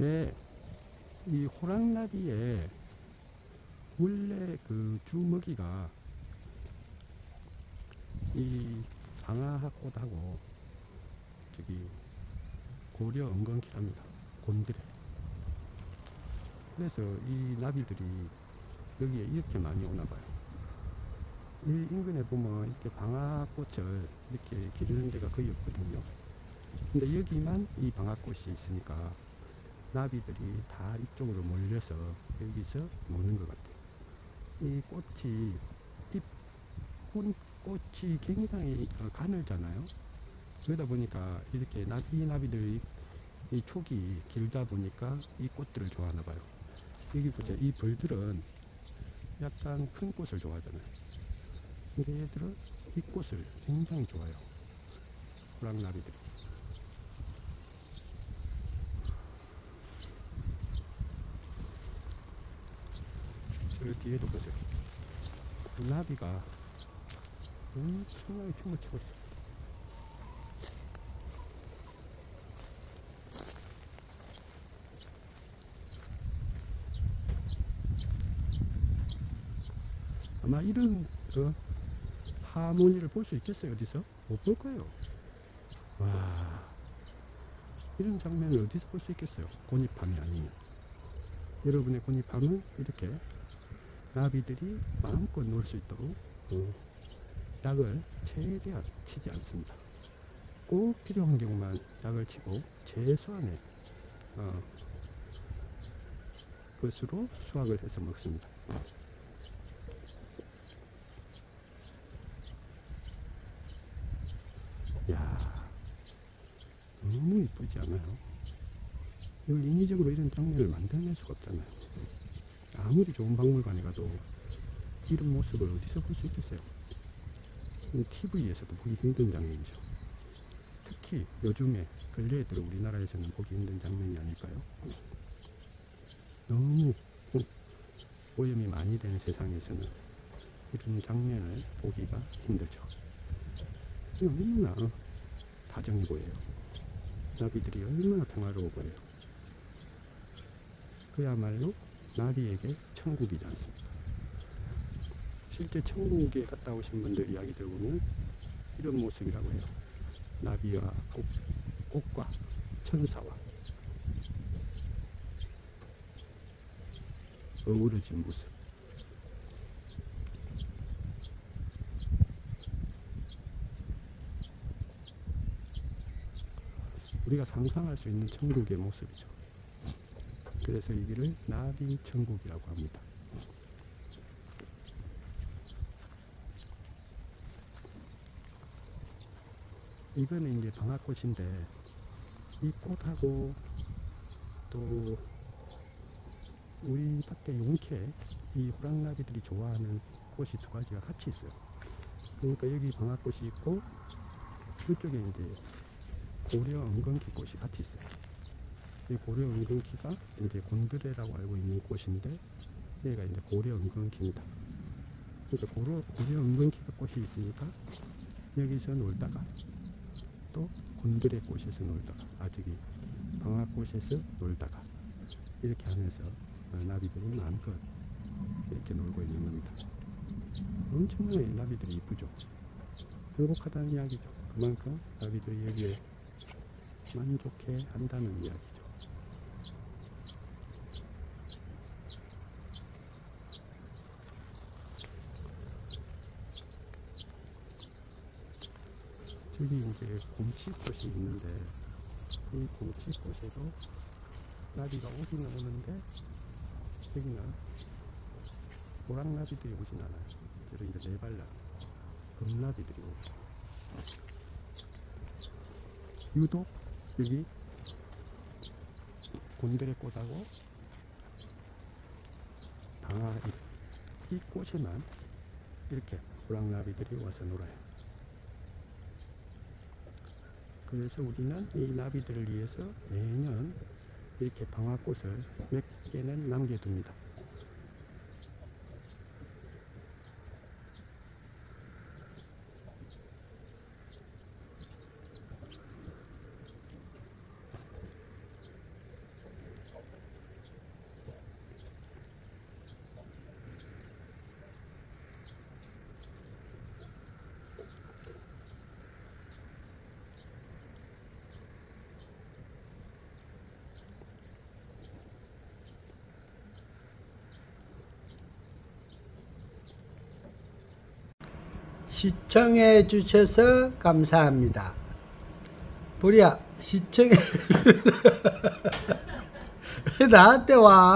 네, 이 호랑나비의 원래 그 주먹이가 이 방아꽃하고 저기 고려 은건키랍니다. 곤드레. 그래서 이 나비들이 여기에 이렇게 많이 오나 봐요. 이 인근에 보면 이렇게 방아꽃을 이렇게 기르는 데가 거의 없거든요. 근데 여기만 이 방아꽃이 있으니까 나비들이 다 이쪽으로 몰려서 여기서 노는 것 같아요. 이 꽃이 잎, 꽃, 꽃이 굉장히 어, 가늘잖아요. 그러다 보니까 이렇게 나비 나비들이 이 촉이 길다 보니까 이 꽃들을 좋아하나 봐요. 여기 보자. 이 벌들은 약간 큰 꽃을 좋아하잖아요. 근데 얘들은 이 꽃을 굉장히 좋아해요. 호랑나비들이. 저 뒤에도 보세요. 그 나비가 엄청나게 춤을 추고 있어요. 아마 이런 그 하모니를 볼 수 있겠어요 어디서? 못 볼 거예요. 와 이런 장면을 어디서 볼 수 있겠어요? 곤잎함이 아니면 여러분의 곤잎함은 이렇게 나비들이 마음껏 놀 수 있도록 어, 약을 최대한 치지 않습니다. 꼭 필요한 경우만 약을 치고 최소한의 어, 것으로 수확을 해서 먹습니다. 야 너무 이쁘지 않아요? 이걸 인위적으로 이런 장면을 만들어낼 수가 없잖아요. 아무리 좋은 박물관에 가도 이런 모습을 어디서 볼 수 있겠어요? TV에서도 보기 힘든 장면이죠. 특히 요즘에 근래에 들어 우리나라에서는 보기 힘든 장면이 아닐까요? 너무 오염이 많이 되는 세상에서는 이런 장면을 보기가 힘들죠. 이 얼마나 다정해 보여요. 나비들이 얼마나 평화로워 보여요. 그야말로 나비에게 천국이지 않습니까? 실제 천국에 갔다 오신 분들 이야기 들어보면 이런 모습이라고 해요. 나비와 꽃, 꽃과 천사와 어우러진 모습. 우리가 상상할 수 있는 천국의 모습이죠. 그래서 이 길을 나비 천국이라고 합니다. 이거는 이제 방아꽃인데 이 꽃하고 또 우리 밭에 용케 이 호랑나비들이 좋아하는 꽃이 두 가지가 같이 있어요. 그러니까 여기 방아꽃이 있고 이쪽에 이제 고려 은근키 꽃이 같이 있어요. 이 고려 은근키가 이제 곤드레라고 알고 있는 꽃인데 얘가 이제 고려 은근키입니다. 그러니까 고려, 고려 은근키가 꽃이 있으니까 여기서 놀다가 또 곤드레 꽃에서 놀다가 아 저기 방아꽃에서 놀다가 이렇게 하면서 어, 나비들이 마음껏 이렇게 놀고 있는 겁니다. 엄청나게 나비들이 이쁘죠. 행복하다는 이야기죠. 그만큼 나비들이 여기에 만족해 한다는 이야기죠. 저기 이제 곰치꽃이 있는데 이 곰치꽃에도 나비가 오기는 오는데 여기는 호랑나비들이 오진 않아요. 그래서 이제 네발나 금나비들이 오죠. 유독 여기 곤드레 꽃하고 방아잎 이 꽃에만 이렇게 호랑나비들이 와서 놀아요. 그래서 우리는 이 나비들을 위해서 매년 이렇게 방아꽃을 몇 개는 남겨둡니다. 시청해 주셔서 감사합니다. 보리야, 시청해. 왜 나한테 와?